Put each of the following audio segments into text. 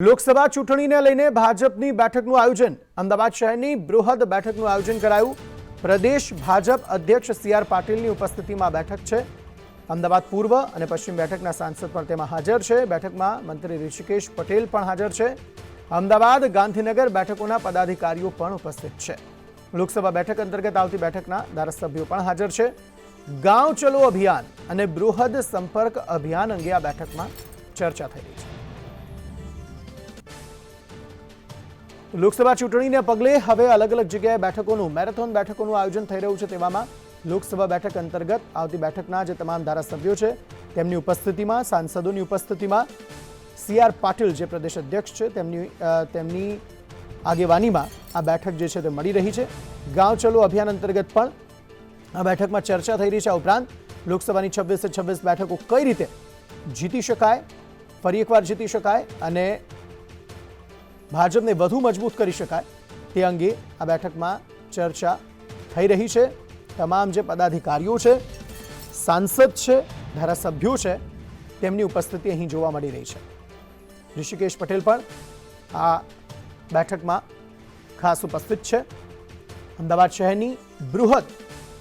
લોકસભા ચૂંટણીને લઈને ભાજપની બેઠકનું આયોજન. અમદાવાદ શહેરની બૃહદ બેઠકનું આયોજન કરાયું. પ્રદેશ ભાજપ અધ્યક્ષ સી આર પાટીલની ઉપસ્થિતિમાં બેઠક છે. અમદાવાદ પૂર્વ અને પશ્ચિમ બેઠકના સાંસદ પણ તેમાં હાજર છે. બેઠકમાં મંત્રી ઋષિકેશ પટેલ પણ હાજર છે. અમદાવાદ ગાંધીનગર બેઠકોના પદાધિકારીઓ પણ ઉપસ્થિત છે. લોકસભા બેઠક અંતર્ગત આવતી બેઠકના ધારાસભ્યો પણ હાજર છે. ગાંવ ચલો અભિયાન અને બૃહદ સંપર્ક અભિયાન અંગે આ બેઠકમાં ચર્ચા થઈ રહી છે. લોકસભા ચૂંટણીને પગલે હવે અલગ અલગ જગ્યાએ બેઠકોનું, મેરેથોન બેઠકોનું આયોજન થઈ રહ્યું છે તેવામાં. લોકસભા બેઠક અંતર્ગત આવતી બેઠકના જે તમામ ધારાસભ્યો છે, તેમની ઉપસ્થિતિમાં, સાંસદોની ઉપસ્થિતિમાં, સી આર પાટીલ જે પ્રદેશ અધ્યક્ષ છે, તેમની તેમની આગેવાનીમાં આ બેઠક જે છે તે મળી રહી છે. ગાંવ ચલો અભિયાન અંતર્ગત પણ આ બેઠકમાં ચર્ચા થઈ રહી છે આ ઉપરાંત લોકસભાની છવ્વીસે છવ્વીસ બેઠકો કઈ રીતે જીતી શકાય, ફરી એકવાર જીતી શકાય અને ભાજપને વધુ મજબૂત કરી શકાય. તે અંગે આ બેઠકમાં ચર્ચા થઈ રહી છે. તમામ જે પદાધિકારીઓ છે, સાંસદ છે, ધારાસભ્યો છે, તેમની ઉપસ્થિતિ અહીં જોવા મળી રહી છે. ઋષિકેશ પટેલ પણ આ બેઠકમાં ખાસ ઉપસ્થિત છે. અમદાવાદ શહેરની બૃહદ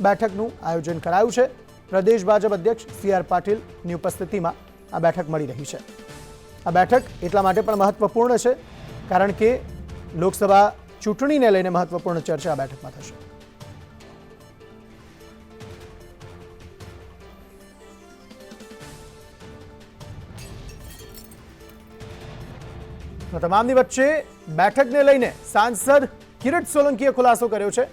બેઠકનું આયોજન કરાયું છે. પ્રદેશ ભાજપ અધ્યક્ષ સી આર પાટીલની ઉપસ્થિતિમાં આ બેઠક મળી રહી છે. આ બેઠક એટલા માટે પણ મહત્વપૂર્ણ છે કારણ કે લોકસભા ચૂંટણીને લઈને મહત્વપૂર્ણ ચર્ચા આ બેઠકમાં થશે. તો તમામની વચ્ચે બેઠકને લઈને સાંસદ કિરીટ સોલંકીએ ખુલાસો કર્યો છે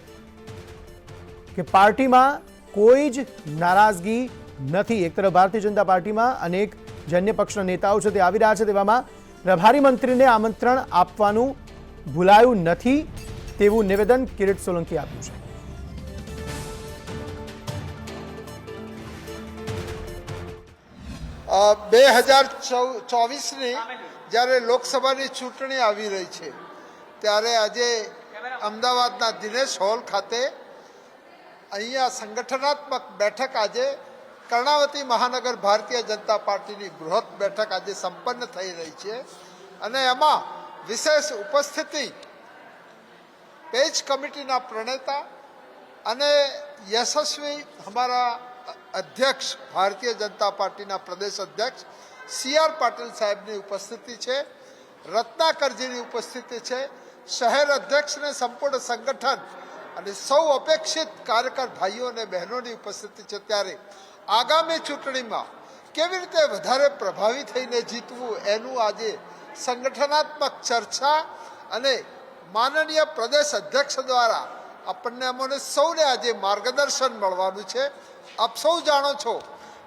કે પાર્ટીમાં કોઈ જ નારાજગી નથી. એક તરફ ભારતીય જનતા પાર્ટીમાં અનેક જન્ય પક્ષના નેતાઓ છે તે આવી રહ્યા છે તેવામાં પ્રભારી મંત્રીને આમંત્રણ આપવાનું ભૂલાયું નથી તેવું નિવેદન કિરીટ સોલંકી આપ્યું છે. બે હજાર ચોવીસની જ્યારે લોકસભાની ચૂંટણી આવી રહી છે, ત્યારે આજે અમદાવાદના દિનેશ હોલ ખાતે અહીંયા સંગઠનાત્મક બેઠક આજે કર્ણાવતી મહાનગર ભારતીય જનતા પાર્ટીની બૃહદ બેઠક આજે સંપન્ન થઈ રહી છે. અને એમાં વિશેષ ઉપસ્થિતિ પેજ કમિટીના પ્રણેતા અને યશસ્વી અમારા અધ્યક્ષ, ભારતીય જનતા પાર્ટીના પ્રદેશ અધ્યક્ષ સી આર પાટીલ સાહેબની ઉપસ્થિતિ છે. રત્નાકરજીની ઉપસ્થિતિ છે. શહેર અધ્યક્ષને સંપૂર્ણ સંગઠન અને સૌ અપેક્ષિત કાર્યકર ભાઈઓ અને બહેનોની ઉપસ્થિતિ છે. ત્યારે આગામી ચૂંટણીમાં કેવી રીતે વધારે પ્રભાવી થઈને જીતવું એનું આજે સંગઠનાત્મક ચર્ચા અને માનનીય પ્રદેશ અધ્યક્ષ દ્વારા આપણને અમને સૌને આજે માર્ગદર્શન મળવાનું છે. આપ સૌ જાણો છો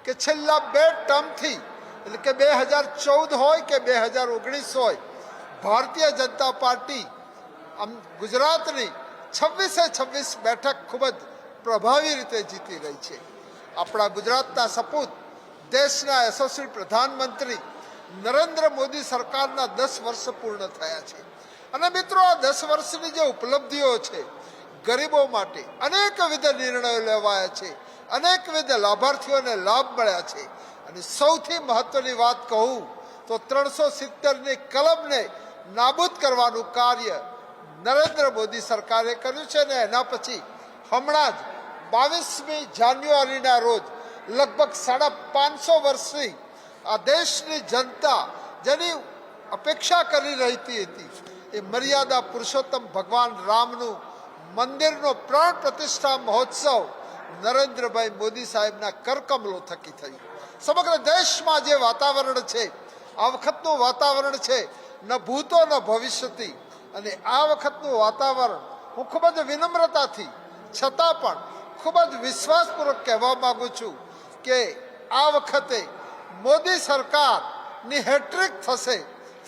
કે છેલ્લા બે ટર્મથી, એટલે કે બે હજાર ચૌદ હોય કે બે હજાર ઓગણીસ હોય, ભારતીય જનતા પાર્ટી આમ ગુજરાતની છવ્વીસે છવ્વીસ બેઠક ખૂબ જ પ્રભાવી રીતે જીતી રહી છે. આપણા ગુજરાતના સપૂત, દેશના યશસ્વી પ્રધાનમંત્રી નરેન્દ્ર મોદી સરકારના દસ વર્ષ પૂર્ણ થયા છે. અને મિત્રો, આ દસ વર્ષની જે ઉપલબ્ધિઓ છે, ગરીબો માટે અનેકવિધ નિર્ણયો લેવાયા છે અનેકવિધ લાભાર્થીઓને લાભ મળ્યા છે. અને સૌથી મહત્વની વાત કહું, તો ત્રણસો સિત્તેરની કલમને નાબૂદ કરવાનું કાર્ય નરેન્દ્ર મોદી સરકારે કર્યું છે ને એના પછી હમણાં જ બાવીસમી જાન્યુઆરીના રોજ લગભગ સાડા પાંચસો વર્ષથી આ દેશની જનતા જેની અપેક્ષા કરી રહી હતી, એ મર્યાદા પુરુષોત્તમ ભગવાન રામનું મંદિરનો પ્રાણ પ્રતિષ્ઠા મહોત્સવ નરેન્દ્રભાઈ મોદી સાહેબના કરકમલો થકી થયું સમગ્ર દેશમાં જે વાતાવરણ છે, આ વખતનું વાતાવરણ છે, ન ભૂતો ન ભવિષ્યથી અને આ વખતનું વાતાવરણ હું ખૂબ જ વિનમ્રતાથી, છતાં પણ ખૂબ જ વિશ્વાસપૂર્વક કહેવા માંગુ છું કે આ વખતે મોદી સરકારની હેટ્રિક થશે.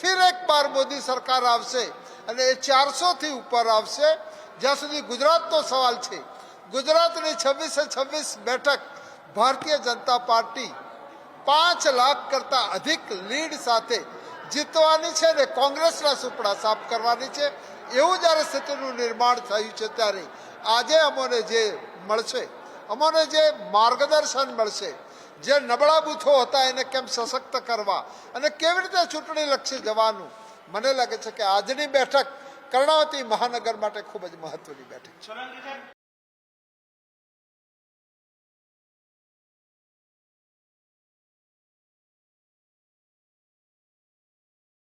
ફિર એક બાર મોદી સરકાર આવશે અને એ ચારસોથી ઉપર આવશે. જ્યાં સુધી ગુજરાતનો સવાલ છે, ગુજરાતની છવ્વીસે છવ્વીસ બેઠક ભારતીય જનતા પાર્ટી પાંચ લાખ કરતાં અધિક લીડ સાથે જીતવાની છે અને કોંગ્રેસના સુપડા સાફ કરવાની છે, એવું જ્યારે સ્થિતિનું નિર્માણ થયું છે ત્યારે આજે અમોને જે મળશે. અમોને જે માર્ગદર્શન મળશે, જે નબળા બૂથો હતા એને કેમ સશક્ત કરવા અને કેવી રીતે ચૂંટણી લક્ષી જવાનું, મને લાગે છે કે આજની બેઠક કર્ણાવતી મહાનગર માટે ખૂબ જ મહત્વની બેઠક છે.